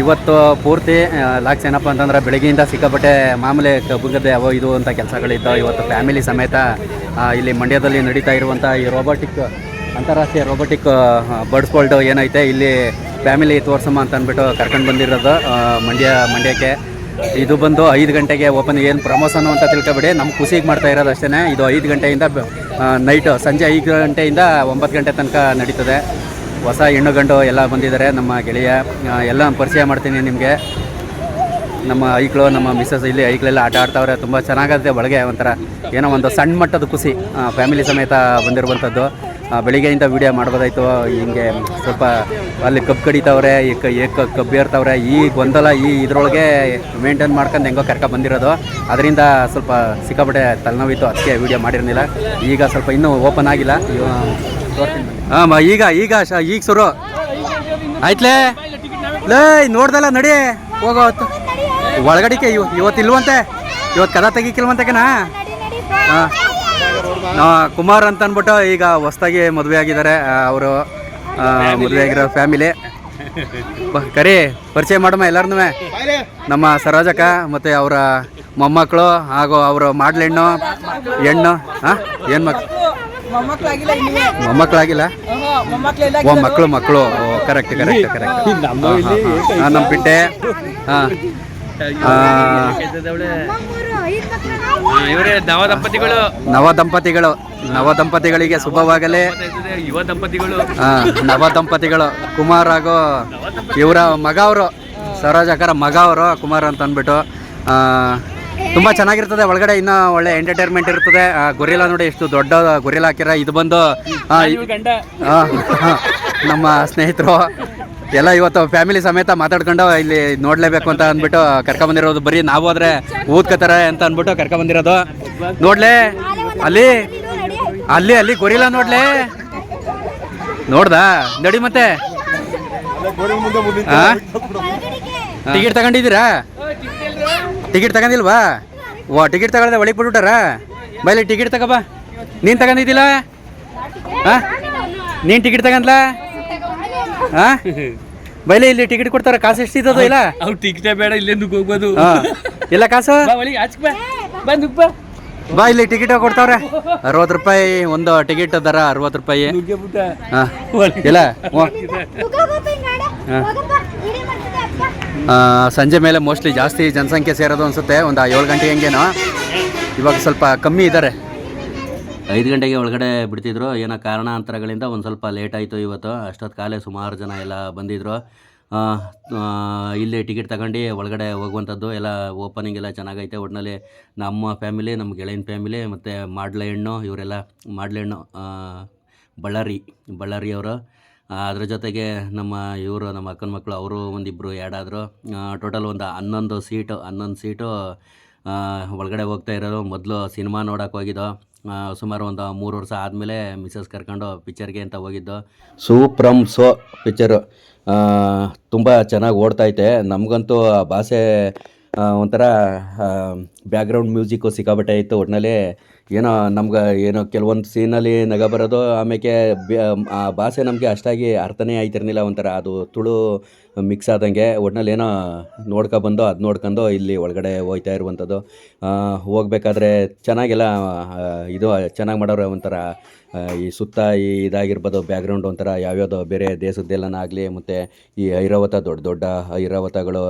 ಇವತ್ತು ಪೂರ್ತಿ ಲಾಕ್ಸ್ ಏನಪ್ಪ ಅಂತಂದ್ರೆ ಬೆಳಗ್ಗೆಯಿಂದ ಸಿಕ್ಕಾಪಟ್ಟೆ ಮಾಮೂಲಿ ಕಬ್ಬುಗದ್ದೆ ಇದು ಅಂತ ಕೆಲಸಗಳಿದ್ದವು ಇವತ್ತು ಫ್ಯಾಮಿಲಿ ಸಮೇತ ಇಲ್ಲಿ ಮಂಡ್ಯದಲ್ಲಿ ನಡೀತಾ ಇರುವಂಥ ಈ ರೋಬೋಟಿಕ್ ಅಂತಾರಾಷ್ಟ್ರೀಯ ರೋಬೋಟಿಕ್ ಬರ್ಡ್ಸ್ ವರ್ಲ್ಡ್ ಏನೈತೆ, ಇಲ್ಲಿ ಫ್ಯಾಮಿಲಿ ತೋರ್ಸಮ್ಮ ಅಂತ ಅಂದ್ಬಿಟ್ಟು ಕರ್ಕೊಂಡು ಬಂದಿರೋದು ಮಂಡ್ಯ, ಮಂಡ್ಯಕ್ಕೆ. ಇದು ಬಂದು ಐದು ಗಂಟೆಗೆ ಓಪನ್ ಏನು ಪ್ರಮೋಷನ್ ಅಂತ ತಿಳ್ಕೊಬೇಡಿ ನಮ್ಮ ಖುಷಿಗೆ ಮಾಡ್ತಾ ಇರೋದು ಅಷ್ಟೇ ಇದು ಐದು ಗಂಟೆಯಿಂದ ನೈಟ್ ಸಂಜೆ ಐದು ಗಂಟೆಯಿಂದ ಒಂಬತ್ತು ಗಂಟೆ ತನಕ ನಡೀತದೆ. ಹೊಸ ಹೆಣ್ಣು ಗಂಡು ಎಲ್ಲ ಬಂದಿದ್ದಾರೆ. ನಮ್ಮ ಗೆಳೆಯ ಎಲ್ಲ ಪರಿಚಯ ಮಾಡ್ತೀನಿ ನಿಮಗೆ. ನಮ್ಮ ಐಕ್ಳು, ನಮ್ಮ ಮಿಸ್ಸಸ್ ಇಲ್ಲಿ ಐಕ್ಳೆಲ್ಲ ಆಟ ಆಡ್ತಾವ್ರೆ. ತುಂಬ ಚೆನ್ನಾಗತ್ತೆ ಒಳಗೆ ಒಂಥರ ಏನೋ ಒಂದು ಸಣ್ಣ ಮಟ್ಟದ ಖುಷಿ ಫ್ಯಾಮಿಲಿ ಸಮೇತ ಬಂದಿರುವಂಥದ್ದು. ಬೆಳಿಗ್ಗೆಯಿಂದ ವೀಡಿಯೋ ಮಾಡ್ಬೋದಾಯ್ತು. ಹಿಂಗೆ ಸ್ವಲ್ಪ ಅಲ್ಲಿ ಕಬ್ಬು ಕಡಿತಾವ್ರೆ ಈ ಕಬ್ಬು ಏರ್ತವ್ರೆ. ಈ ಗೊಂದಲ ಈ ಇದರೊಳಗೆ ಮೇಂಟೈನ್ ಮಾಡ್ಕೊಂಡು ಹೆಂಗೋ ಕರ್ಕ ಬಂದಿರೋದು. ಅದರಿಂದ ಸ್ವಲ್ಪ ಸಿಕ್ಕಾಪಟ್ಟೆ ತಲೆನೋವಿತ್ತು. ಅದಕ್ಕೆ ವಿಡಿಯೋ ಮಾಡಿರಲಿಲ್ಲ. ಈಗ ಸ್ವಲ್ಪ ಇನ್ನೂ ಓಪನ್ ಆಗಿಲ್ಲ. ಹಾಂ ಈಗ ಈಗ ಈಗ ಶುರು. ಆಯ್ತ್ಲೇ? ಲೇ, ನೋಡ್ದಲ್ಲ, ನಡಿ. ಹೋಗೋ ಒಳಗಡಿಕೆ, ಇವ್, ಇವತ್ತು ಇಲ್ವಂತೆ? ಇವತ್ತು ಕದ ಕಣ ಹಾಂ. ಕುಮಾರ್ ಅಂತ ಅಂದ್ಬಿಟ್ಟು ಈಗ ಹೊಸ್ದಾಗಿ ಮದುವೆ ಆಗಿದ್ದಾರೆ ಅವರು ಮದುವೆ ಆಗಿರೋ ಫ್ಯಾಮಿಲಿ. ಕರಿ, ಪರಿಚಯ ಮಾಡಮ್ಮ ಎಲ್ಲರನ್ನೂ ನಮ್ಮ ಸರೋಜಕ ಮತ್ತು ಅವರ ಮೊಮ್ಮಕ್ಕಳು ಹಾಗೂ ಅವರು ಮಾಡ್ಲೆಣ್ಣು, ಹೆಣ್ಣು ಹಾಂ ಏನು ಮಕ್ ಮೊಮ್ಮಕ್ಕಳಾಗಿಲ್ಲ ಓ ಮಕ್ಕಳು ಮಕ್ಕಳು ಕರೆಕ್ಟ್ ಕರೆಕ್ಟ್ ಕರೆಕ್ಟ್ ನಮ್ಮ ಬಿಟ್ಟೆ ಹಾಂ ಇವರೇ ನವ ದಂಪತಿಗಳು. ನವ ದಂಪತಿಗಳು. ನವ ದಂಪತಿಗಳಿಗೆ ಶುಭವಾಗಲಿ. ಯುವ ದಂಪತಿಗಳು. ನವ ದಂಪತಿಗಳು. ಕುಮಾರ್ ಹಾಗೂ ಇವರ ಮಗ ಅವರು. ಸರೋಜಕರ ಮಗ ಅವರು ಕುಮಾರ್ ಅಂತ ಅಂದ್ಬಿಟ್ಟು ಆ, ತುಂಬ ಚೆನ್ನಾಗಿರ್ತದೆ. ಒಳಗಡೆ ಇನ್ನೂ ಒಳ್ಳೆ ಎಂಟರ್ಟೈನ್ಮೆಂಟ್ ಇರ್ತದೆ. ಗುರಿಲಾ ಗೊರಿಲ್ಲ ನೋಡಿ ಎಷ್ಟು ದೊಡ್ಡ ಗೊರಿಲ್ಲ ಹಾಕಿರ ಇದು ಬಂದು ನಮ್ಮ ಸ್ನೇಹಿತರು. ಎಲ್ಲ ಇವತ್ತು ಫ್ಯಾಮಿಲಿ ಸಮೇತ ಮಾತಾಡ್ಕೊಂಡು ಇಲ್ಲಿ ನೋಡ್ಲೇಬೇಕು ಅಂತ ಅಂದ್ಬಿಟ್ಟು ಕರ್ಕೊಂಬಂದಿರೋದು ಬರೀ ನಾವು ಆದ್ರೆ ಊದ್ಕೋತಾರೆ ಅಂತ ಅಂದ್ಬಿಟ್ಟು ಕರ್ಕೊಂಬಂದಿರೋದು ನೋಡ್ಲೆ ಅಲ್ಲಿ ಅಲ್ಲಿ ಅಲ್ಲಿ ಗೊರಿಲ್ಲ ನೋಡ್ಲೆ. ನೋಡ್ದಾ? ನಡಿ ಮತ್ತೆ. ಟಿಕೆಟ್ ತಗೊಂಡಿದ್ದೀರಾ? ಟಿಕೆಟ್ ತಗೊಂಡಿಲ್ವಾ? ವಾ ಟಿಕೆಟ್ ತಗೊಳ್ದೆ ಒಳಗೆ ಬಿಟ್ಬಿಟ್ಟಾರ? ಬೈಲಿ ಟಿಕೆಟ್ ತಗೋಬಾ ನೀನು ತಗೊಂಡಿದ್ದಿಲ್ಲ? ಹಾಂ ನೀನು ಟಿಕೆಟ್ ತಗೊಂಡ್ಲಾ? ಹಾಂ ಬೈಲಿ ಇಲ್ಲಿ ಟಿಕೆಟ್ ಕೊಡ್ತಾರ ಕಾಸು ಎಷ್ಟಿದ್ದು ಇಲ್ಲ? ಅವ್ರು ಟಿಕೆಟ್ ಬೇಡ ಇಲ್ಲೇ ನುಗ್ಗ್ ಹೋಗ್ಬೋದು ಹಾಂ ಇಲ್ಲ ಕಾಸು? ಬಾ ಒಳಗೆ ಆಚೆ ಬಾ. ಇಲ್ಲಿ ಟಿಕೆಟ್ ಕೊಡ್ತಾವ್ರೆ. ಅರವತ್ತು ರೂಪಾಯಿ ಒಂದು ಟಿಕೆಟ್ ದರ ಅರವತ್ತು ರೂಪಾಯಿ. ಇಲ್ಲ. ಸಂಜೆ ಮೇಲೆ ಮೋಸ್ಟ್ಲಿ ಜಾಸ್ತಿ ಜನಸಂಖ್ಯೆ ಸೇರೋದು ಅನಿಸುತ್ತೆ. ಒಂದು ಏಳು ಗಂಟೆ ಹಂಗೇನೋ. ಇವಾಗ ಸ್ವಲ್ಪ ಕಮ್ಮಿ ಇದ್ದಾರೆ ಐದು ಗಂಟೆಗೆ ಒಳಗಡೆ ಬಿಡ್ತಿದ್ರು. ಏನೋ ಕಾರಣಾಂತರಗಳಿಂದ ಒಂದು ಸ್ವಲ್ಪ ಲೇಟ್ ಆಯಿತು ಇವತ್ತು. ಅಷ್ಟೊತ್ತು ಕಾಲೇ ಸುಮಾರು ಜನ ಎಲ್ಲ ಬಂದಿದ್ದರು ಆ, ಆ, ಇಲ್ಲಿ ಟಿಕೆಟ್ ತಗೊಂಡು ಒಳಗಡೆ ಹೋಗುವಂಥದ್ದು ಎಲ್ಲ ಓಪನಿಂಗ್ ಎಲ್ಲ ಚೆನ್ನಾಗೈತೆ. ಒಟ್ಟಿನಲ್ಲಿ ನಮ್ಮ ಫ್ಯಾಮಿಲಿ ನಮ್ಮ ಗೆಳೆಯನ ಫ್ಯಾಮಿಲಿ ಮತ್ತು ಮಾಡ್ಲೆ ಹೆಣ್ಣು ಇವರೆಲ್ಲ ಮಾಡ್ಲೆ ಹೆಣ್ಣು ಬಳ್ಳಾರಿ ಬಳ್ಳಾರಿಯವರು. ಆ, ಅದ್ರ ಜೊತೆಗೆ ನಮ್ಮ ಇವರು, ನಮ್ಮ ಅಕ್ಕನ ಮಕ್ಕಳು ಅವರು ಒಂದಿಬ್ಬರು ಎರಡಾದರು ಟೋಟಲ್ ಒಂದು ಹನ್ನೊಂದು ಸೀಟು ಹನ್ನೊಂದು ಸೀಟು ಒಳಗಡೆ ಹೋಗ್ತಾ ಇರೋದು ಮೊದಲು ಸಿನಿಮಾ ನೋಡೋಕೆ ಹೋಗಿದ್ದೋ ಸುಮಾರು ಒಂದು ಮೂರು ವರ್ಷ ಆದಮೇಲೆ ಮಿಸ್ಸಸ್ ಕರ್ಕೊಂಡು ಪಿಕ್ಚರ್ಗೆ ಅಂತ ಹೋಗಿದ್ದು. ಸೂಪ್ರಮ್ ಸೋ ಪಿಕ್ಚರು ತುಂಬ ಚೆನ್ನಾಗಿ ಓಡ್ತೈತೆ ನಮಗಂತೂ ಭಾಷೆ ಒಂಥರ ಬ್ಯಾಕ್ಗ್ರೌಂಡ್ ಮ್ಯೂಸಿಕ್ಕು ಸಿಕ್ಕಾಬಟ್ಟೆ ಇತ್ತು. ಒಟ್ಟಿನಲ್ಲಿ ಏನೋ ನಮ್ಗೆ ಏನೋ ಕೆಲವೊಂದು ಸೀನಲ್ಲಿ ನಗ ಬರೋದು ಆಮೇಲೆ ಆ ಭಾಷೆ ನಮಗೆ ಅಷ್ಟಾಗಿ ಅರ್ಥನೇ ಆಯ್ತಿರ್ಲಿಲ್ಲ ಒಂಥರ. ಅದು ತುಳು ಮಿಕ್ಸ್ ಆದಂಗೆ ಒಟ್ನಲ್ಲಿ ಏನೋ ನೋಡ್ಕೊ ಬಂದೋ, ಅದು ನೋಡ್ಕೊಂಡು ಇಲ್ಲಿ ಒಳಗಡೆ ಹೋಗ್ತಾ ಇರುವಂಥದ್ದು. ಹೋಗಬೇಕಾದ್ರೆ ಚೆನ್ನಾಗೆಲ್ಲ ಇದು ಚೆನ್ನಾಗಿ ಮಾಡೋರು ಒಂಥರ ಈ ಸುತ್ತ ಈ ಇದಾಗಿರ್ಬೋದು ಬ್ಯಾಕ್ಗ್ರೌಂಡ್ ಒಂಥರ ಯಾವ್ಯಾವುದೋ ಬೇರೆ ದೇಶದ್ದೆಲ್ಲನಾಗಲಿ ಮತ್ತು ಈ ಐರಾವತ ದೊಡ್ಡ ದೊಡ್ಡ ಐರಾವತಗಳು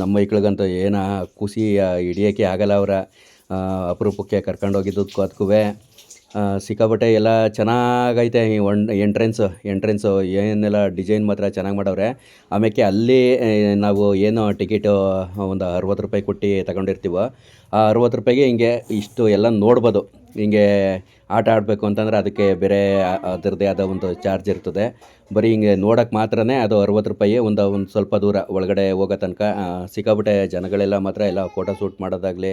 ನಮ್ಮ ಮೈಕ್ಳಿಗಂತೂ ಏನೋ ಖುಷಿ ಹಿಡಿಯೋಕ್ಕೆ ಆಗಲ್ಲ ಅವರ. ಅಪರೂಪಕ್ಕೆ ಕರ್ಕೊಂಡೋಗಿದ್ದಕ್ಕೂ ಅದಕ್ಕೂ ಸಿಕ್ಕಾಪಟ್ಟೆ ಎಲ್ಲ ಚೆನ್ನಾಗೈತೆ ಈ ಒನ್, ಎಂಟ್ರೆನ್ಸು ಎಂಟ್ರೆನ್ಸು ಏನೆಲ್ಲ ಡಿಸೈನ್ ಮಾತ್ರ ಚೆನ್ನಾಗಿ ಮಾಡವ್ರೆ. ಆಮೇಲೆ ಅಲ್ಲಿ ನಾವು ಏನು ಟಿಕೆಟು, ಒಂದು ಅರವತ್ತು ರೂಪಾಯಿ ಕೊಟ್ಟು ತಗೊಂಡಿರ್ತೀವೋ, ಆ ಅರವತ್ತು ರೂಪಾಯಿಗೆ ಹಿಂಗೆ ಇಷ್ಟು ಎಲ್ಲ ನೋಡ್ಬೋದು. ಹಿಂಗೆ ಆಟ ಆಡಬೇಕು ಅಂತಂದರೆ ಅದಕ್ಕೆ ಬೇರೆ ಅದರದ್ದೇ ಆದ ಒಂದು ಚಾರ್ಜ್ ಇರ್ತದೆ. ಬರೀ ಹಿಂಗೆ ನೋಡೋಕ್ಕೆ ಮಾತ್ರನೇ ಅದು ಅರವತ್ತು ರೂಪಾಯಿ, ಒಂದು ಒಂದು ಸ್ವಲ್ಪ ದೂರ ಒಳಗಡೆ ಹೋಗೋ ತನಕ ಸಿಕ್ಕಾಪಟ್ಟೆ ಜನಗಳೆಲ್ಲ ಮಾತ್ರ ಎಲ್ಲ ಫೋಟೋ ಶೂಟ್ ಮಾಡೋದಾಗಲಿ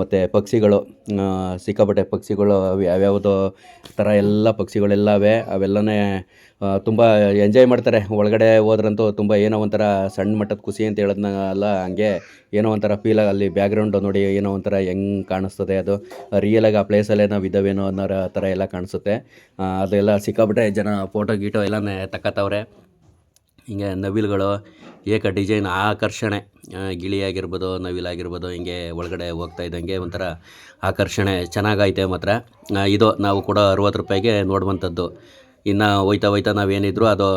ಮತ್ತು ಪಕ್ಷಿಗಳು ಸಿಕ್ಕಾಪಟ್ಟೆ ಪಕ್ಷಿಗಳು, ಅವು ಯಾವ್ಯಾವುದೋ ಥರ ಎಲ್ಲ ಪಕ್ಷಿಗಳೆಲ್ಲವೇ ಅವೆಲ್ಲನೇ ತುಂಬ ಎಂಜಾಯ್ ಮಾಡ್ತಾರೆ. ಒಳಗಡೆ ಹೋದ್ರಂತೂ ತುಂಬ ಏನೋ ಒಂಥರ ಸಣ್ಣ ಮಟ್ಟದ ಖುಷಿ ಅಂತ ಹೇಳೋದ್ನಲ್ಲ ಹಂಗೆ ಏನೋ ಒಂಥರ ಫೀಲ್ ಅಲ್ಲಿ ಬ್ಯಾಗ್ರೌಂಡು ನೋಡಿ ಏನೋ ಒಂಥರ ಹೆಂಗೆ ಕಾಣಿಸ್ತದೆ ಅದು. ರಿಯಲಾಗಿ ಆ ಪ್ಲೇಸಲ್ಲೇ ನಾವು ಇದ್ದಾವೇನೋ ಅನ್ನೋ ಥರ ಎಲ್ಲ ಕಾಣಿಸುತ್ತೆ. ಅದೆಲ್ಲ ಸಿಕ್ಕಾಬಿಟ್ಟೆ ಜನ ಫೋಟೋ ಗೀಟೋ ಎಲ್ಲನೇ ತಕ್ಕತ್ತವ್ರೆ ಹಿಂಗೆ ನವಿಲುಗಳು, ಏಕ ಡಿಸೈನ್ ಆಕರ್ಷಣೆ. ಗಿಳಿ ಆಗಿರ್ಬೋದು ನವಿಲಾಗಿರ್ಬೋದು, ಹಿಂಗೆ ಒಳಗಡೆ ಹೋಗ್ತಾ ಇದ್ದಂಗೆ ಒಂಥರ ಆಕರ್ಷಣೆ. ಚೆನ್ನಾಗೈತೆ ಮಾತ್ರ. ಇದು ನಾವು ಕೂಡ ಅರುವತ್ತು ರೂಪಾಯಿಗೆ ನೋಡುವಂಥದ್ದು. ಇನ್ನು ಹೋಯ್ತಾ ಹೋಯ್ತಾ ನಾವೇನಿದ್ರು ಅದು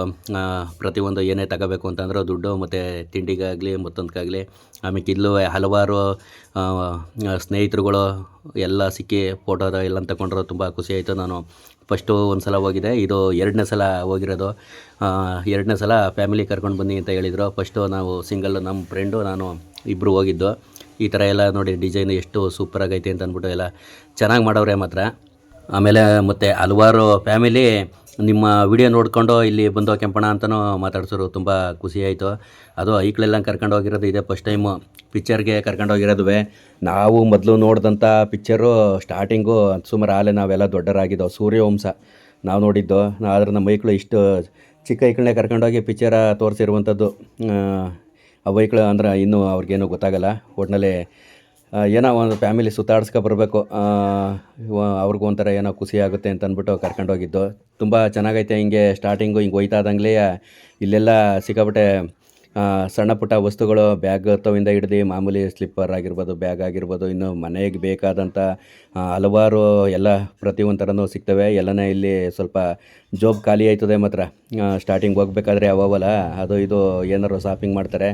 ಪ್ರತಿಯೊಂದು ಏನೇ ತಗೋಬೇಕು ಅಂತಂದ್ರೆ ದುಡ್ಡು ಮತ್ತು ತಿಂಡಿಗಾಗಲಿ ಮತ್ತೊಂದಕ್ಕಾಗಲಿ ಆಮೇಲೆ ಇಲ್ಲೂ ಹಲವಾರು ಸ್ನೇಹಿತರುಗಳು ಎಲ್ಲ ಸಿಕ್ಕಿ ಫೋಟೋದ ಎಲ್ಲ ತಗೊಂಡ್ರು, ತುಂಬ ಖುಷಿ ಆಯಿತು. ನಾನು ಫಸ್ಟು ಒಂದು ಸಲ ಹೋಗಿದ್ದೆ. ಇದು ಎರಡನೇ ಸಲ ಹೋಗಿರೋದು. ಎರಡನೇ ಸಲ ಫ್ಯಾಮಿಲಿ ಕರ್ಕೊಂಡು ಬನ್ನಿ ಅಂತ ಹೇಳಿದರು. ಫಸ್ಟು ನಾವು ಸಿಂಗಲ್ ನಮ್ಮ ಫ್ರೆಂಡು ನಾನು ಇಬ್ಬರು ಹೋಗಿದ್ದು. ಈ ಥರ ಎಲ್ಲ ನೋಡಿ ಡಿಸೈನ್ ಎಷ್ಟು ಸೂಪರಾಗೈತೆ ಅಂತ ಅಂದ್ಬಿಟ್ಟು ಎಲ್ಲ ಚೆನ್ನಾಗಿ ಮಾಡೋರೆ ಮಾತ್ರ. ಆಮೇಲೆ ಮತ್ತು ಹಲವಾರು ಫ್ಯಾಮಿಲಿ ನಿಮ್ಮ ವಿಡಿಯೋ ನೋಡ್ಕೊಂಡು ಇಲ್ಲಿ ಬಂದು ಕೆಂಪಣ ಅಂತಲೂ ಮಾತಾಡ್ಸೋರು ತುಂಬ ಖುಷಿ ಆಯಿತು. ಅದು ಐಕ್ಳೆಲ್ಲ ಕರ್ಕೊಂಡು ಹೋಗಿರೋದು ಇದೆ ಫಸ್ಟ್ ಟೈಮು ಪಿಕ್ಚರ್ಗೆ ಕರ್ಕೊಂಡು ಹೋಗಿರೋದುವೆ. ನಾವು ಮೊದಲು ನೋಡಿದಂಥ ಪಿಕ್ಚರು ಸ್ಟಾರ್ಟಿಂಗು ಸುಮಾರು ಆಲೆ ನಾವೆಲ್ಲ ದೊಡ್ಡರಾಗಿದ್ದವು ಸೂರ್ಯವಂಶ ನಾವು ನೋಡಿದ್ದು. ಆದರೆ ನಮ್ಮ ಮೈಕ್ಳು ಇಷ್ಟು ಚಿಕ್ಕ ಐಕ್ಳನ್ನೇ ಕರ್ಕೊಂಡೋಗಿ ಪಿಕ್ಚರ ತೋರಿಸಿರುವಂಥದ್ದು ಆ ವೈಕ್ಳು ಅಂದ್ರೆ ಇನ್ನೂ ಅವ್ರಿಗೇನು ಗೊತ್ತಾಗಲ್ಲ. ಒಟ್ಟಿನಲ್ಲಿ ಏನೋ ಒಂದು ಫ್ಯಾಮಿಲಿ ಸುತ್ತಾಡ್ಸ್ಕೊ ಬರಬೇಕು ಅವ್ರಿಗೂ ಒಂಥರ ಏನೋ ಖುಷಿ ಆಗುತ್ತೆ ಅಂತ ಅಂದ್ಬಿಟ್ಟು ಕರ್ಕೊಂಡೋಗಿದ್ದು. ತುಂಬ ಚೆನ್ನಾಗೈತೆ, ಹಿಂಗೆ ಸ್ಟಾರ್ಟಿಂಗು ಹಿಂಗೆ ಹೋಯ್ತಾ ಇದ್ದಂಗ್ಲೇ ಇಲ್ಲೆಲ್ಲ ಸಿಕ್ಕಾಪಟ್ಟೆ ಸಣ್ಣ ಪುಟ್ಟ ವಸ್ತುಗಳು ಬ್ಯಾಗ್ ತವಿಂದ ಹಿಡ್ದು ಮಾಮೂಲಿ ಸ್ಲಿಪ್ಪರ್ ಆಗಿರ್ಬೋದು, ಬ್ಯಾಗ್ ಆಗಿರ್ಬೋದು, ಇನ್ನು ಮನೆಗೆ ಬೇಕಾದಂಥ ಹಲವಾರು ಎಲ್ಲ ಪ್ರತಿಯೊಂದು ಥರನೂ ಸಿಗ್ತವೆ. ಎಲ್ಲನೇ ಇಲ್ಲಿ ಸ್ವಲ್ಪ ಜೋಬ್ ಖಾಲಿ ಆಯ್ತದೆ ಮಾತ್ರ. ಸ್ಟಾರ್ಟಿಂಗ್ ಹೋಗ್ಬೇಕಾದ್ರೆ ಯಾವಲ್ಲ ಅದು ಇದು ಏನಾರು ಶಾಪಿಂಗ್ ಮಾಡ್ತಾರೆ.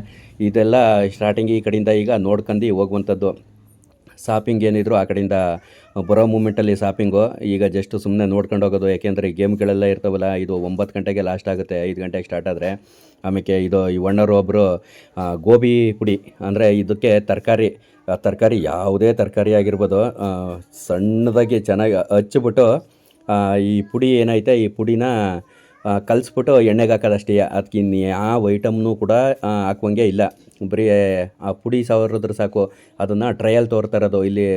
ಇದೆಲ್ಲ ಸ್ಟಾರ್ಟಿಂಗ್ ಈ ಕಡೆಯಿಂದ ಈಗ ನೋಡ್ಕೊಂಡು ಹೋಗುವಂಥದ್ದು. ಶಾಪಿಂಗ್ ಏನಿದ್ರು ಆ ಕಡೆಯಿಂದ ಬರೋ ಮೂಮೆಂಟಲ್ಲಿ ಶಾಪಿಂಗು ಈಗ ಜಸ್ಟ್ ಸುಮ್ಮನೆ ನೋಡ್ಕೊಂಡು ಹೋಗೋದು, ಯಾಕೆಂದರೆ ಗೇಮ್ಗಳೆಲ್ಲ ಇರ್ತಾವಲ್ಲ, ಇದು ಒಂಬತ್ತು ಗಂಟೆಗೆ ಲಾಸ್ಟ್ ಆಗುತ್ತೆ, ಐದು ಗಂಟೆಗೆ ಸ್ಟಾರ್ಟ್ ಆದರೆ. ಆಮೇಲೆ ಇದು ಈ ಒಣ್ಣರು ಒಬ್ಬರು ಗೋಬಿ ಪುಡಿ, ಅಂದರೆ ಇದಕ್ಕೆ ತರಕಾರಿ ತರಕಾರಿ ಯಾವುದೇ ತರಕಾರಿ ಆಗಿರ್ಬೋದು ಸಣ್ಣದಾಗಿ ಚೆನ್ನಾಗಿ ಹಚ್ಚಿಬಿಟ್ಟು ಈ ಪುಡಿ ಏನೈತೆ, ಈ ಪುಡಿನ ಕಲಿಸ್ಬಿಟ್ಟು ಎಣ್ಣೆಗೆ ಹಾಕೋದಷ್ಟೇ, ಅದಕ್ಕೆ ಇನ್ನು ಯಾವ ಐಟಮ್ನೂ ಕೂಡ ಹಾಕುವಂಗೆ ಇಲ್ಲ. ಬರೀ ಆ ಪುಡಿ ಸಾವಿರದ್ರೆ ಸಾಕು, ಅದನ್ನು ಟ್ರಯಲ್ ತೋರ್ತಾ ಇರೋದು. ಇಲ್ಲಿ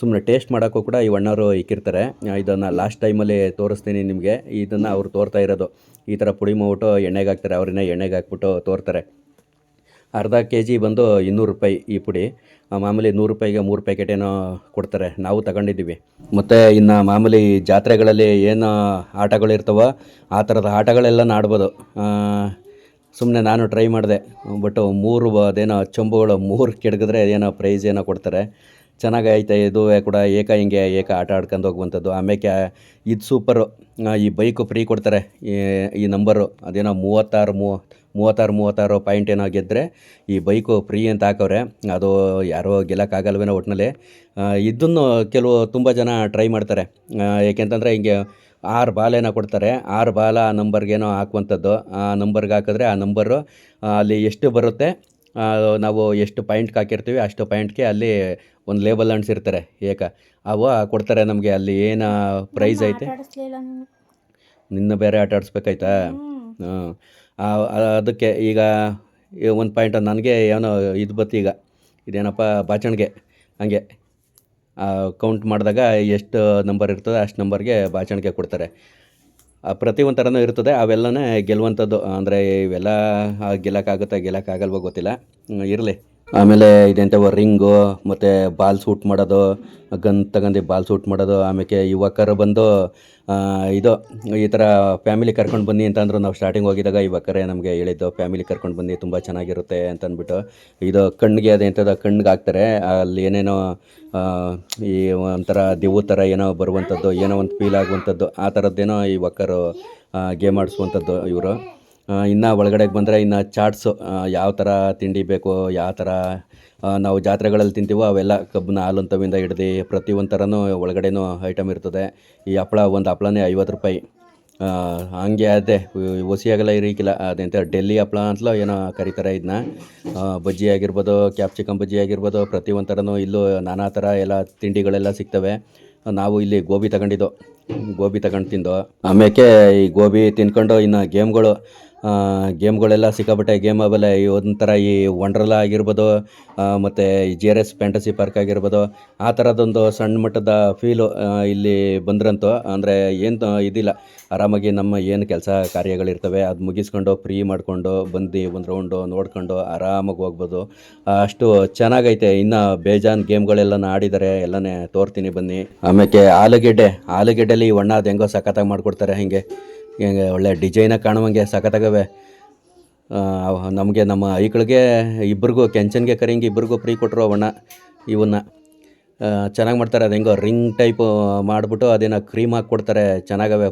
ಸುಮ್ಮನೆ ಟೇಸ್ಟ್ ಮಾಡೋಕ್ಕೂ ಕೂಡ ಈ ಅಣ್ಣವರು ಇಕ್ಕಿರ್ತಾರೆ. ಇದನ್ನು ಲಾಸ್ಟ್ ಟೈಮಲ್ಲಿ ತೋರಿಸ್ತೀನಿ ನಿಮಗೆ. ಇದನ್ನು ಅವರು ತೋರ್ತಾ ಇರೋದು. ಈ ಥರ ಪುಡಿ ಮಾಡ್ಬಿಟ್ಟು ಎಣ್ಣೆಗೆ ಹಾಕ್ತಾರೆ. ಅವ್ರನ್ನೇ ಎಣ್ಣೆಗೆ ಹಾಕ್ಬಿಟ್ಟು ತೋರ್ತಾರೆ. ಅರ್ಧ ಕೆ ಜಿ ಬಂದು ಇನ್ನೂರು ರೂಪಾಯಿ ಈ ಪುಡಿ. ಮಾಮೂಲಿ ನೂರು ರೂಪಾಯಿಗೆ ಮೂರು ಪ್ಯಾಕೆಟ್ ಏನೋ ಕೊಡ್ತಾರೆ. ನಾವು ತಗೊಂಡಿದ್ದೀವಿ. ಮತ್ತು ಇನ್ನು ಮಾಮೂಲಿ ಜಾತ್ರೆಗಳಲ್ಲಿ ಏನು ಆಟಗಳಿರ್ತವೋ, ಆ ಥರದ ಆಟಗಳೆಲ್ಲ ಆಡ್ಬೋದು ಸುಮ್ಮನೆ ನಾನು ಟ್ರೈ ಮಾಡಿದೆ. ಬಟ್ ಮೂರು ಅದೇನೋ ಚೊಂಬುಗಳು ಮೂರು ಕೆಡಗಿದ್ರೆ ಏನೋ ಪ್ರೈಸ್ ಏನೋ ಕೊಡ್ತಾರೆ. ಚೆನ್ನಾಗೈತೆ ಇದು ಕೂಡ ಏಕ ಹಿಂಗೆ ಏಕ ಆಟ ಆಡ್ಕೊಂಡು ಹೋಗುವಂಥದ್ದು. ಆಮೇಲೆ ಇದು ಸೂಪರು ಈ ಬೈಕು ಫ್ರೀ ಕೊಡ್ತಾರೆ. ಈ ಈ ನಂಬರು ಅದೇನೋ ಮೂವತ್ತಾರು ಮೂವ ಮೂವತ್ತಾರು ಮೂವತ್ತಾರು ಪಾಯಿಂಟ್ ಏನೋ ಗೆದ್ದರೆ ಈ ಬೈಕು ಫ್ರೀ ಅಂತ ಹಾಕವ್ರೆ. ಅದು ಯಾರೋ ಗೆಲ್ಲಕ್ಕಾಗಲ್ವೇನೋ ಒಟ್ಟಿನಲ್ಲಿ ಇದನ್ನು ಕೆಲವು ತುಂಬ ಜನ ಟ್ರೈ ಮಾಡ್ತಾರೆ. ಏಕೆಂತಂದರೆ ಹಿಂಗೆ ಆರು ಬಾಲೇನ ಕೊಡ್ತಾರೆ. ಆರು ಬಾಲ ಆ ನಂಬರ್ಗೇನೋ ಹಾಕುವಂಥದ್ದು. ಆ ನಂಬರ್ಗೆ ಹಾಕಿದ್ರೆ ಆ ನಂಬರು ಅಲ್ಲಿ ಎಷ್ಟು ಬರುತ್ತೆ ನಾವು ಎಷ್ಟು ಪಾಯಿಂಟ್ಗೆ ಹಾಕಿರ್ತೀವಿ ಅಷ್ಟು ಪಾಯಿಂಟ್ಗೆ ಅಲ್ಲಿ ಒಂದು ಲೇಬಲ್ ಅಂಟಿಸಿರ್ತಾರೆ ಏಕ. ಅವು ಕೊಡ್ತಾರೆ ನಮಗೆ. ಅಲ್ಲಿ ಏನು ಪ್ರೈಸ್ ಐತೆ? ನಿನ್ನ ಬೇರೆ ಆಟ ಆಡಿಸ್ಬೇಕಾಯ್ತಾ? ಹಾಂ ಅದಕ್ಕೆ ಈಗ ಒಂದು ಪಾಯಿಂಟ್ ನನಗೆ ಏನೋ ಇದು ಬತ್ತೀಗ. ಈಗ ಇದೇನಪ್ಪ ಬಾಚಣಿಗೆ ಹಂಗೆ. ಕೌಂಟ್ ಮಾಡಿದಾಗ ಎಷ್ಟು ನಂಬರ್ ಇರ್ತದೆ, ಅಷ್ಟು ನಂಬರ್ಗೆ ಬಾಚಣಿಗೆ ಕೊಡ್ತಾರೆ. ಪ್ರತಿಯೊಂದು ಥರನೂ ಇರ್ತದೆ, ಅವೆಲ್ಲನೇ ಗೆಲ್ಲುವಂಥದ್ದು ಅಂದರೆ ಇವೆಲ್ಲ ಗೆಲ್ಲಕ್ಕಾಗುತ್ತಾ ಗೆಲ್ಲೋಕ್ಕಾಗಲ್ವೋ ಗೊತ್ತಿಲ್ಲ. ಇರಲಿ. ಆಮೇಲೆ ಇದೆಂಥವು ರಿಂಗು, ಮತ್ತು ಬಾಲ್ ಸೂಟ್ ಮಾಡೋದು, ಗನ್ ತಗೊಂಡು ಬಾಲ್ ಸೂಟ್ ಮಾಡೋದು ಆಮೇಲೆ ಯುವಕರು ಬಂದು ಇದು, ಈ ಥರ ಫ್ಯಾಮಿಲಿ ಕರ್ಕೊಂಡು ಬನ್ನಿ ಅಂತ ನಾವು ಸ್ಟಾರ್ಟಿಂಗ್ ಹೋಗಿದಾಗ ಯುವಕರೇ ನಮಗೆ ಹೇಳಿದ್ದು, ಫ್ಯಾಮಿಲಿ ಕರ್ಕೊಂಡು ಬನ್ನಿ, ತುಂಬ ಚೆನ್ನಾಗಿರುತ್ತೆ ಅಂತ ಅಂದ್ಬಿಟ್ಟು ಇದು ಕಣ್ಣಿಗೆ ಅದೆಂಥದ್ದು ಕಣ್ಣಿಗೆ ಹಾಕ್ತಾರೆ, ಅಲ್ಲಿ ಏನೇನೋ ಈ ಒಂಥರ ದಿವು ಥರ ಏನೋ ಬರುವಂಥದ್ದು ಏನೋ ಒಂದು ಫೀಲ್ ಆಗುವಂಥದ್ದು ಆ ಥರದ್ದೇನೋ ಯುವಕರು ಗೇಮ್ ಆಡಿಸುವಂಥದ್ದು ಇವರು. ಇನ್ನು ಒಳಗಡೆಗೆ ಬಂದರೆ ಇನ್ನು ಚಾಟ್ಸು ಯಾವ ಥರ ತಿಂಡಿ ಬೇಕು, ಯಾವ ಥರ ನಾವು ಜಾತ್ರೆಗಳಲ್ಲಿ ತಿಂತೀವೋ ಅವೆಲ್ಲ ಕಬ್ಬಿನ, ಹಾಲು ಅಂಥವಿಂದ ಹಿಡ್ದು ಪ್ರತಿಯೊಂದು ಥರನೂ ಒಳಗಡೆನೂ ಐಟಮ್ ಇರ್ತದೆ. ಈ ಹಪ್ಪಳ ಒಂದು ಹಪ್ಪಳನೇ ಐವತ್ತು ರೂಪಾಯಿ. ಹಾಗೆ ಅದೇ ಒಸಿಯಾಗೆಲ್ಲ ಇರೋಕ್ಕಿಲ್ಲ ಅದೆಂತ ಡೆಲ್ಲಿ ಹಪ್ಪಳ ಅಂತಲೂ ಏನೋ ಕರೀತಾರೆ ಇದನ್ನ ಬಜ್ಜಿ ಆಗಿರ್ಬೋದು ಕ್ಯಾಪ್ಸಿಕಮ್ ಬಜ್ಜಿ ಆಗಿರ್ಬೋದು ಪ್ರತಿಯೊಂದು ಥರನೂ ಇಲ್ಲೂ ನಾನಾ ಥರ ಎಲ್ಲ ತಿಂಡಿಗಳೆಲ್ಲ ಸಿಗ್ತವೆ. ನಾವು ಇಲ್ಲಿ ಗೋಬಿ ತಗೊಂಡಿದ್ದು. ಗೋಬಿ ತಗೊಂಡು ತಿಂದು. ಆಮೇಲೆ ಈ ಗೋಬಿ ತಿನ್ಕೊಂಡು ಇನ್ನು ಗೇಮ್ಗಳು ಗೇಮ್ಗಳೆಲ್ಲ ಸಿಕ್ಕಾಪಟ್ಟೆ ಗೇಮ್ ಅವೆಲ್ಲ ಈ ಒಂಥರ ಈ ವಂಡ್ರಲ್ಲ ಆಗಿರ್ಬೋದು ಮತ್ತು ಈ G R S fantasy park ಆಗಿರ್ಬೋದು, ಆ ಥರದೊಂದು ಸಣ್ಣ ಮಟ್ಟದ ಫೀಲು ಇಲ್ಲಿ ಬಂದ್ರಂತೂ, ಅಂದರೆ ಏನು ಇದಿಲ್ಲ. ಆರಾಮಾಗಿ ನಮ್ಮ ಏನು ಕೆಲಸ ಕಾರ್ಯಗಳಿರ್ತವೆ, ಅದು ಮುಗಿಸ್ಕೊಂಡು ಫ್ರೀ ಮಾಡಿಕೊಂಡು ಬಂದು ಒಂದು ರೌಂಡು ನೋಡ್ಕೊಂಡು ಆರಾಮಾಗಿ ಹೋಗ್ಬೋದು. ಅಷ್ಟು ಚೆನ್ನಾಗೈತೆ, ಇನ್ನು ಬೇಜಾನ್ ಗೇಮ್ಗಳೆಲ್ಲ ಆಡಿದ್ದಾರೆ ಎಲ್ಲನೇ ತೋರ್ತೀನಿ ಬನ್ನಿ. ಆಮೇಲೆ ಆಲೂಗೆಡ್ಡೆ, ಆಲೂಗೆಡ್ಡೆಲಿ ಒಣ್ಣ ಅದು ಹೆಂಗೋ ಸಖತ್ತಾಗಿ ಮಾಡಿಕೊಡ್ತಾರೆ ಹಿಂಗೆ. ಹಿಂಗೆ ಒಳ್ಳೆ ಡಿಸೈನಾಗಿ ಕಾಣುವಂಗೆ ಸಖತ್ತಾಗವೆ. ನಮಗೆ ನಮ್ಮ ಐಕ್ಳಿಗೆ ಇಬ್ರಿಗೂ, ಕೆಂಚನ್ಗೆ ಕರಿಂಗೆ ಇಬ್ರಿಗೂ ಫ್ರೀ ಕೊಟ್ಟರು ಅವಣ್ಣ ಇವನ್ನ. ಚೆನ್ನಾಗಿ ಮಾಡ್ತಾರೆ, ಅದು ಹೆಂಗೋ ರಿಂಗ್ ಟೈಪು ಮಾಡಿಬಿಟ್ಟು ಅದೇನೋ ಕ್ರೀಮ್ ಹಾಕಿ ಕೊಡ್ತಾರೆ, ಚೆನ್ನಾಗವೆ.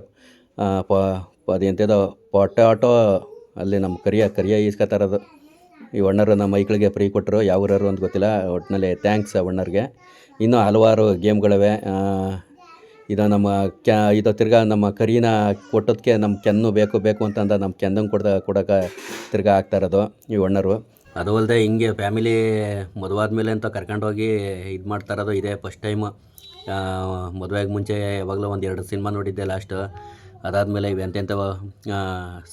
ಪ, ಪ- ಅದೆಂಥದ್ದು ಪೊಟ್ಯಾಟೊ ಅಲ್ಲಿ ನಮ್ಮ ಕರಿಯ ಕರಿಯ ಈಸ್ಕೊತಾರದು ಈ ಅಣ್ಣರು ನಮ್ಮ ಮೈಕ್ಳಿಗೆ ಫ್ರೀ ಕೊಟ್ಟರು ಯಾವ ಊರವರು ಅಂತ ಗೊತ್ತಿಲ್ಲ ಒಟ್ಟಿನಲ್ಲಿ ಥ್ಯಾಂಕ್ಸ್ ವಣ್ಣರ್ಗೆ ಇನ್ನೂ ಹಲವಾರು ಗೇಮ್ಗಳಿವೆ ಇದು ನಮ್ಮ ಕ್ಯಾ, ಇದು ತಿರ್ಗಾ ನಮ್ಮ ಕರಿನ ಕೊಟ್ಟೋದಕ್ಕೆ ನಮ್ಮ ಕೆನ್ನು ಬೇಕು ಬೇಕು ಅಂತಂದ ನಮ್ಮ ಕೆನ್ನಂಗೆ ಕೊಡ್ದ, ಕೊಡೋಕೆ ತಿರ್ಗಾ ಆಗ್ತಾ ಇರೋದು ಈ ಒಣ್ಣರು ಅದು ಅಲ್ಲದೆ ಹಿಂಗೆ ಫ್ಯಾಮಿಲಿ ಮದುವಾದ್ಮೇಲೆ ಅಂತ ಕರ್ಕೊಂಡೋಗಿ ಇದು ಮಾಡ್ತಾ ಇರೋದು ಇದೇ ಫಸ್ಟ್ ಟೈಮು. ಮದುವೆಗೆ ಮುಂಚೆ ಯಾವಾಗಲೂ ಒಂದು ಎರಡು ಸಿನಿಮಾ ನೋಡಿದ್ದೆ ಲಾಸ್ಟ್. ಅದಾದಮೇಲೆ ಇವು ಎಂತೆಂಥವು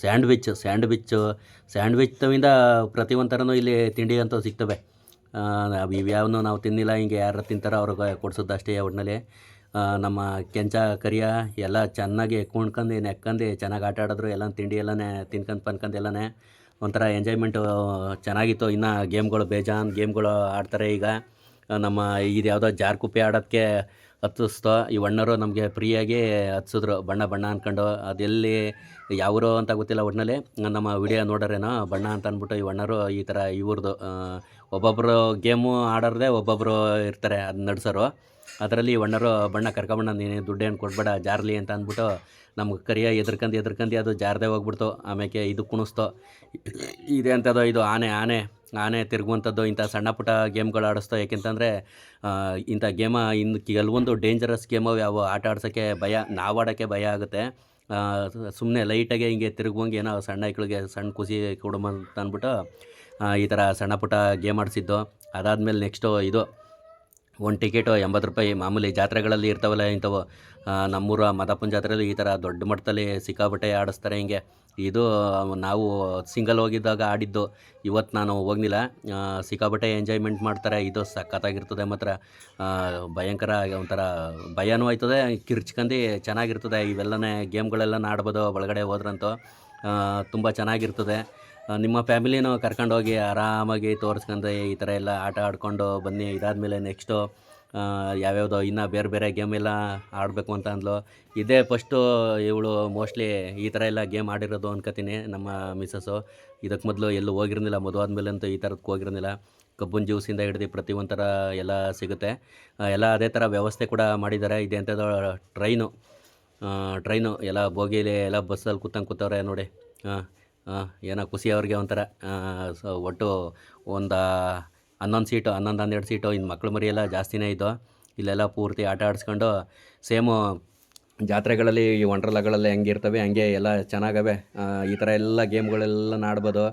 ಸ್ಯಾಂಡ್ವಿಚ್ ಸ್ಯಾಂಡ್ವಿಚ್ ತವಿಂದ ಪ್ರತಿಯೊಂದು ಥರನೂ ಇಲ್ಲಿ ತಿಂಡಿ ಅಂತ ಸಿಗ್ತವೆ. ಇವ್ಯಾವನು ನಾವು ತಿನ್ನಿಲ್ಲ, ಹಿಂಗೆ ಯಾರು ತಿಂತಾರೋ ಅವ್ರಿಗೆ ಕೊಡ್ಸೋದು ಅಷ್ಟೇ ಒಟ್ಟಿನಲ್ಲಿ ನಮ್ಮ ಕೆಂಚ ಕರಿಯ ಎಲ್ಲ ಚೆನ್ನಾಗಿ ಕುಣ್ಕಂಡು ನೆಕ್ಕಂಡು ಚೆನ್ನಾಗಿ ಆಟ ಆಡಿದ್ರು ಎಲ್ಲ ತಿಂಡಿ ಎಲ್ಲನೇ ತಿನ್ಕಂಡು ಪನ್ಕಂಡು ಎಲ್ಲನೇ ಒಂಥರ ಎಂಜಾಯ್ಮೆಂಟು ಚೆನ್ನಾಗಿತ್ತು. ಇನ್ನು ಗೇಮ್ಗಳು ಬೇಜಾನ್ ಗೇಮ್ಗಳು ಆಡ್ತಾರೆ ಈಗ. ನಮ್ಮ ಇದು ಯಾವುದೋ ಜಾರ್ ಕುಪ್ಪೆ ಆಡೋದಕ್ಕೆ ಹತ್ತಿಸ್ತೋ ಈ ಅಣ್ಣರು ನಮಗೆ ಫ್ರೀಯಾಗಿ ಹತ್ಸಿದ್ರು, ಬಣ್ಣ ಬಣ್ಣ ಅಂದ್ಕೊಂಡು ಅದೆಲ್ಲಿ ಯಾವರು ಅಂತ ಗೊತ್ತಿಲ್ಲ ಒಟ್ಟಿನಲ್ಲಿ ನಮ್ಮ ವಿಡಿಯೋ ನೋಡೋರೇನೋ ಬಣ್ಣ ಅಂತ ಅಂದ್ಬಿಟ್ಟು ಈ ಅಣ್ಣರು ಈ ಥರ ಇವ್ರದ್ದು ಒಬ್ಬೊಬ್ಬರು ಗೇಮು ಆಡೋರದೇ ಒಬ್ಬೊಬ್ಬರು ಇರ್ತಾರೆ, ಅದು ನಡ್ಸೋರು. ಅದರಲ್ಲಿ ಅಣ್ಣರು ಬಣ್ಣ ಕರ್ಕೊಂಬಣ್ಣ ನೀನು ದುಡ್ಡೇನು ಕೊಡ್ಬೇಡ, ಜಾರ್ಲಿ ಅಂತ ಅಂದ್ಬಿಟ್ಟು ನಮ್ಗೆ ಕರಿಯ ಎದ್ರಕಂದು ಎದ್ರಕಂದು ಅದು ಜಾರದೆ ಹೋಗ್ಬಿಡ್ತು. ಆಮೇಲೆ ಇದು ಕುಣಿಸ್ತು. ಇದೆ ಅಂತದೋ ಇದು, ಆನೆ ಆನೆ ಆನೆ ತಿರುಗುವಂಥದ್ದು ಇಂಥ ಸಣ್ಣ ಪುಟ್ಟ ಗೇಮ್ಗಳು ಆಡಿಸ್ತೋ. ಯಾಕೆಂತಂದರೆ ಇಂಥ ಗೇಮ ಇನ್ನು ಕೆಲವೊಂದು ಡೇಂಜರಸ್ ಗೇಮು ಯಾವ ಆಟ ಆಡ್ಸೋಕ್ಕೆ ಭಯ, ನಾವು ಆಡೋಕ್ಕೆ ಭಯ ಆಗುತ್ತೆ. ಸುಮ್ಮನೆ ಲೈಟಾಗೆ ಹಿಂಗೆ ತಿರುಗುವಂಗೆ ಏನೋ ಸಣ್ಣ ಮಕ್ಳಿಗೆ ಸಣ್ಣ ಖುಷಿ ಕೊಡುಮ ಅಂತ ಅಂದ್ಬಿಟ್ಟು ಈ ಥರ ಸಣ್ಣ ಪುಟ್ಟ ಗೇಮ್ ಆಡಿಸಿದ್ದು. ಅದಾದಮೇಲೆ ನೆಕ್ಸ್ಟು ಇದು. ಒಂದು ಟಿಕೆಟು ಎಂಬತ್ತು ರೂಪಾಯಿ ಮಾಮೂಲಿ ಜಾತ್ರೆಗಳಲ್ಲಿ ಇರ್ತಾವಲ್ಲ ಇಂಥವು ನಮ್ಮೂರ ಮದಪ್ಪನ ಜಾತ್ರೆಯಲ್ಲಿ ಈ ಥರ ದೊಡ್ಡ ಮಟ್ಟದಲ್ಲಿ ಸಿಕ್ಕಾಬಟ್ಟೆ ಆಡಿಸ್ತಾರೆ ಹಿಂಗೆ. ಇದು ನಾವು ಸಿಂಗಲ್ ಹೋಗಿದ್ದಾಗ ಆಡಿದ್ದು, ಇವತ್ತು ನಾನು ಹೋಗಲಿಲ್ಲ ಸಿಕ್ಕಾಪಟ್ಟೆ ಎಂಜಾಯ್ಮೆಂಟ್ ಮಾಡ್ತಾರೆ. ಇದು ಸಖತ್ತಾಗಿರ್ತದೆ ಮಾತ್ರ. ಭಯಂಕರ ಒಂಥರ ಭಯನೂ ಆಯ್ತದೆ, ಕಿರ್ಚ್ಕಂದು ಚೆನ್ನಾಗಿರ್ತದೆ. ಇವೆಲ್ಲನೇ ಗೇಮ್ಗಳೆಲ್ಲ ಆಡ್ಬೋದು, ಒಳಗಡೆ ಹೋದ್ರಂತೂ. ತುಂಬ ಚೆನ್ನಾಗಿರ್ತದೆ. ನಿಮ್ಮ ಫ್ಯಾಮಿಲಿನೂ ಕರ್ಕೊಂಡೋಗಿ ಆರಾಮಾಗಿ ತೋರಿಸ್ಕೊಂಡು ಈ ಥರ ಎಲ್ಲ ಆಟ ಆಡ್ಕೊಂಡು ಬನ್ನಿ. ಇದಾದಮೇಲೆ ನೆಕ್ಸ್ಟು ಯಾವ್ಯಾವುದೋ ಇನ್ನೂ ಬೇರೆ ಬೇರೆ ಗೇಮ್ ಎಲ್ಲ ಆಡಬೇಕು ಅಂತ ಅಂದ್ಲು. ಇದೇ ಫಸ್ಟು ಇವಳು ಮೋಸ್ಟ್ಲಿ ಈ ಥರ ಎಲ್ಲ ಗೇಮ್ ಆಡಿರೋದು ಅನ್ಕೋತೀನಿ ನಮ್ಮ ಮಿಸ್ಸಸ್ಸು ಇದಕ್ಕೆ ಮೊದಲು ಎಲ್ಲೂ ಹೋಗಿರಲಿಲ್ಲ. ಆದಮೇಲೆ ಅಂತೂ ಈ ಥರದಕ್ಕೆ ಹೋಗಿರಲಿಲ್ಲ. ಕಬ್ಬನ್ ಜ್ಯೂಸಿಂದ ಹಿಡಿದು ಒಂಥರ ಎಲ್ಲ ಸಿಗುತ್ತೆ. ಎಲ್ಲ ಅದೇ ಥರ ವ್ಯವಸ್ಥೆ ಕೂಡ ಮಾಡಿದ್ದಾರೆ. ಇದೆ ಅಂಥದ್ದು ಟ್ರೈನು ಟ್ರೈನು ಎಲ್ಲ ಬೋಗಿಲಿ ಎಲ್ಲ ಬಸ್ಸಲ್ಲಿ ಕೂತಂಗೆ ಕೂತವ್ರೆ ನೋಡಿ. ಹಾಂ ಏನೋ ಖುಷಿ ಅವ್ರಿಗೆ ಒಂಥರ ಸೊ ಒಟ್ಟು ಒಂದು ಹನ್ನೊಂದು ಸೀಟು, ಹನ್ನೊಂದು ಹನ್ನೆರಡು ಸೀಟು ಇನ್ನು ಮಕ್ಳು ಮರಿ ಜಾಸ್ತಿನೇ ಇದ್ದೋ, ಇಲ್ಲೆಲ್ಲ ಪೂರ್ತಿ ಆಟ ಆಡಿಸ್ಕೊಂಡು ಸೇಮು ಜಾತ್ರೆಗಳಲ್ಲಿ ಈ ವಂಡ್ರಲಾಗಲ್ಲೇ ಹೆಂಗೆ ಇರ್ತವೆ, ಹಂಗೆ ಎಲ್ಲ ಚೆನ್ನಾಗವೆ. ಈ ಥರ ಎಲ್ಲ ಗೇಮ್ಗಳೆಲ್ಲ ಆಡ್ಬೋದು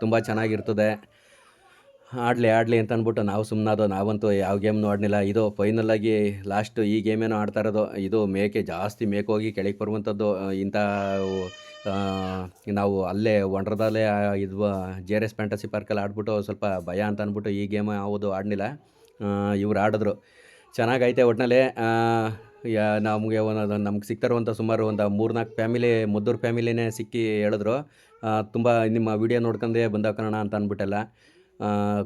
ತುಂಬ ಚೆನ್ನಾಗಿರ್ತದೆ. ಆಡಲಿ ಆಡಲಿ ಅಂತ ಅಂದ್ಬಿಟ್ಟು ನಾವು ಸುಮ್ಮನಾದೋ ನಾವಂತೂ ಯಾವ ಗೇಮ್ನು ಆಡಲಿಲ್ಲ. ಇದು ಫೈನಲಾಗಿ ಲಾಸ್ಟು ಈ ಗೇಮೇನೋ ಆಡ್ತಾ ಇರೋದು, ಇದು ಮೇಕೆ, ಜಾಸ್ತಿ ಮೇಕೆ ಹೋಗಿ ಕೆಳಗೆ ಬರುವಂಥದ್ದು ಇಂಥ ನಾವು ಅಲ್ಲೇ ವಂಡ್ರದಲ್ಲೇ ಇದು ಜೆ ಎಸ್ ಫ್ಯಾಂಟಸಿ ಪಾರ್ಕಲ್ಲಿ ಆಡ್ಬಿಟ್ಟು ಸ್ವಲ್ಪ ಭಯ ಅಂತ ಅಂದ್ಬಿಟ್ಟು ಈ ಗೇಮ್ ಯಾವುದು ಆಡಲಿಲ್ಲ. ಇವ್ರು ಆಡಿದ್ರು. ಚೆನ್ನಾಗೈತೆ ಒಟ್ಟಿನಲ್ಲಿ ಯಾ, ನಮಗೆ ಒಂದು, ನಮ್ಗೆ ಸಿಗ್ತಾರುವಂಥ ಸುಮಾರು ಒಂದು ಮೂರ್ನಾಲ್ಕು ಫ್ಯಾಮಿಲಿ, ಮುದ್ದೂರು ಫ್ಯಾಮಿಲಿನೇ ಸಿಕ್ಕಿ ಹೇಳಿದ್ರು. ತುಂಬ ನಿಮ್ಮ ವಿಡಿಯೋ ನೋಡ್ಕೊಂಡೇ ಬಂದ ಕಾರಣ ಅಂತ ಅಂದ್ಬಿಟ್ಟೆಲ್ಲ.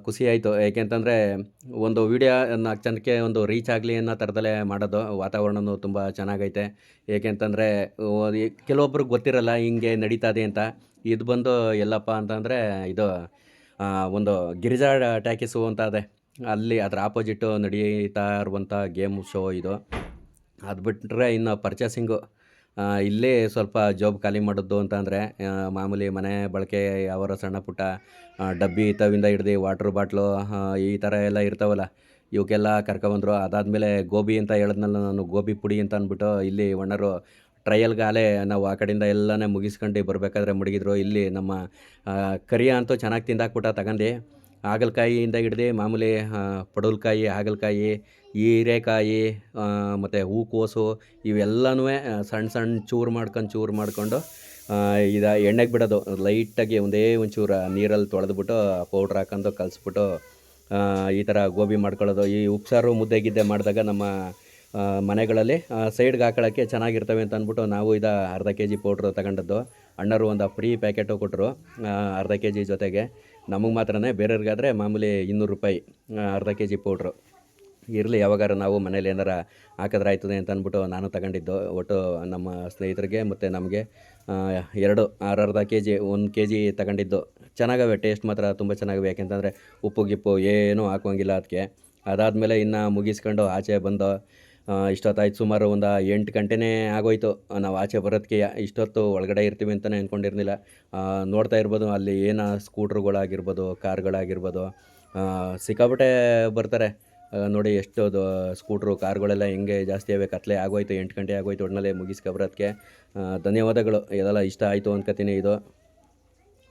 ಖುಷಿ ಆಯಿತು. ಏಕೆಂತಂದರೆ ಒಂದು ವಿಡಿಯೋ ನಾಲ್ಕು ಜನಕ್ಕೆ ಒಂದು ರೀಚ್ ಆಗಲಿ ಅನ್ನೋ ಥರದಲ್ಲೇ ಮಾಡೋದು ವಾತಾವರಣವೂ ತುಂಬ ಚೆನ್ನಾಗೈತೆ. ಏಕೆಂತಂದರೆ ಕೆಲವೊಬ್ರಿಗೆ ಗೊತ್ತಿರಲ್ಲ, ಹಿಂಗೆ ನಡೀತದೆ ಅಂತ. ಇದು ಬಂದು ಎಲ್ಲಪ್ಪ ಅಂತಂದರೆ, ಇದು ಒಂದು ಗಿರಿಜಾ ಟ್ಯಾಕಿಸು ಅಂತ ಅದೇ ಅಲ್ಲಿ ಅದರ ಆಪೋಸಿಟ್ಟು ನಡೀತಾ ಇರುವಂಥ ಗೇಮ್ ಶೋ ಇದು. ಅದು ಬಿಟ್ಟರೆ ಇನ್ನು ಪರ್ಚೇಸಿಂಗು ಇಲ್ಲೇ ಸ್ವಲ್ಪ ಜಾಬ್ ಖಾಲಿ ಮಾಡೋದು ಅಂತಂದರೆ ಮಾಮೂಲಿ ಮನೆ ಬಳಕೆ ಯಾವಾರ ಸಣ್ಣ ಪುಟ್ಟ ಡಬ್ಬಿ ತವಿಂದ ಹಿಡ್ದು ವಾಟ್ರ್ ಬಾಟ್ಲು ಈ ಥರ ಎಲ್ಲ ಇರ್ತಾವಲ್ಲ, ಇವಕ್ಕೆಲ್ಲ ಕರ್ಕೊಬಂದರು. ಅದಾದಮೇಲೆ ಗೋಬಿ ಅಂತ ಹೇಳಿದ್ನಲ್ಲ ನಾನು, ಗೋಬಿ ಪುಡಿ ಅಂತ ಅಂದ್ಬಿಟ್ಟು ಇಲ್ಲಿ ಒಣರು ಟ್ರಯಲ್ಗಾಲೇ ನಾವು ಆ ಕಡೆಯಿಂದ ಎಲ್ಲನೇ ಮುಗಿಸ್ಕೊಂಡು ಬರಬೇಕಾದ್ರೆ ಮುಡುಗಿದ್ರು. ಇಲ್ಲಿ ನಮ್ಮ ಕರಿಯ ಅಂತೂ ಚೆನ್ನಾಗಿ ತಿಂದಾಕ್ಬಿಟ್ಟ ತಗಂಡು ಹಾಗಲಕಾಯಿಯಿಂದ ಹಿಡ್ದು ಮಾಮೂಲಿ ಪಡವಲಕಾಯಿ, ಹಾಗಲಕಾಯಿ, ಹೀರೆಕಾಯಿ ಮತ್ತು ಹೂಕೋಸು ಇವೆಲ್ಲನೂ ಸಣ್ಣ ಸಣ್ಣ ಚೂರು ಮಾಡ್ಕೊಂಡು ಚೂರು ಮಾಡಿಕೊಂಡು ಇದು ಎಣ್ಣೆಗೆ ಬಿಡೋದು. ಲೈಟಾಗಿ ಒಂದೇ ಒಂಚೂರು ನೀರಲ್ಲಿ ತೊಳೆದ್ಬಿಟ್ಟು, ಪೌಡ್ರ್ ಹಾಕೊಂಡು ಕಲಿಸ್ಬಿಟ್ಟು ಈ ಥರ ಗೋಬಿ ಮಾಡ್ಕೊಳ್ಳೋದು. ಈ ಉಪ್ಸಾರು ಮುದ್ದೆ ಗಿದ್ದೆ ಮಾಡಿದಾಗ ನಮ್ಮ ಮನೆಗಳಲ್ಲಿ ಸೈಡ್ಗೆ ಹಾಕೊಳ್ಳೋಕ್ಕೆ ಚೆನ್ನಾಗಿರ್ತವೆ ಅಂತ ಅಂದ್ಬಿಟ್ಟು ನಾವು ಇದು ಅರ್ಧ ಕೆ ಜಿ ಪೌಡ್ರ್ ತಗೊಂಡದ್ದು. ಅಣ್ಣರು ಒಂದು ಫ್ರೀ ಪ್ಯಾಕೆಟು ಕೊಟ್ಟರು ಅರ್ಧ ಕೆ ಜಿ ಜೊತೆಗೆ. ನಮಗೆ ಮಾತ್ರನೇ, ಬೇರೆಯವ್ರಿಗಾದರೆ ಮಾಮೂಲಿ ಇನ್ನೂರು ರೂಪಾಯಿ ಅರ್ಧ ಕೆ ಜಿ ಪೌಡ್ರು. ಇರಲಿ, ಯಾವಾಗಾರ ನಾವು ಮನೇಲಿ ಏನಾರ ಹಾಕಿದ್ರೆ ಆಯ್ತದೆ ಅಂತ ಅಂದ್ಬಿಟ್ಟು ನಾನು ತಗೊಂಡಿದ್ದು. ಒಟ್ಟು ನಮ್ಮ ಸ್ನೇಹಿತರಿಗೆ ಮತ್ತು ನಮಗೆ ಎರಡು, ಆರು ಅರ್ಧ ಕೆ ಜಿ, ಒಂದು ಕೆ ಜಿ ತಗೊಂಡಿದ್ದು. ಚೆನ್ನಾಗವೆ, ಟೇಸ್ಟ್ ಮಾತ್ರ ತುಂಬ ಚೆನ್ನಾಗಿವೆ. ಯಾಕೆಂತಂದರೆ ಉಪ್ಪು, ಗಿಪ್ಪು ಏನೂ ಹಾಕೋಂಗಿಲ್ಲ ಅದಕ್ಕೆ ಅದಾದಮೇಲೆ ಇನ್ನು ಮುಗಿಸ್ಕೊಂಡು ಆಚೆ ಬಂದು ಇಷ್ಟೊತ್ತಾಯ್ತು ಸುಮಾರು ಒಂದು ಎಂಟು ಗಂಟೆನೇ ಆಗೋಯ್ತು. ನಾವು ಆಚೆ ಬರೋದಕ್ಕೆ ಇಷ್ಟೊತ್ತು ಒಳಗಡೆ ಇರ್ತೀವಿ ಅಂತಲೇ ಅಂದ್ಕೊಂಡಿರ್ಲಿಲ್ಲ ನೋಡ್ತಾ ಇರ್ಬೋದು, ಅಲ್ಲಿ ಏನು ಸ್ಕೂಟ್ರುಗಳಾಗಿರ್ಬೋದು, ಕಾರ್ಗಳಾಗಿರ್ಬೋದು ಸಿಕ್ಕಾಪಟ್ಟೆ ಬರ್ತಾರೆ. ನೋಡಿ ಎಷ್ಟು ಸ್ಕೂಟ್ರು, ಕಾರ್ಗಳೆಲ್ಲ ಹೆಂಗೆ ಜಾಸ್ತಿ ಆಗಬೇಕು ಕತ್ಲೆ ಆಗೋಯ್ತು, ಎಂಟು ಗಂಟೆ ಆಗೋಯ್ತು ಒಟ್ಟಿನಲ್ಲಿ ಮುಗಿಸ್ಕೊಬರೋದಕ್ಕೆ ಧನ್ಯವಾದಗಳು, ಇದೆಲ್ಲ ಇಷ್ಟ ಆಯಿತು ಅನ್ಕೋತೀನಿ ಇದು.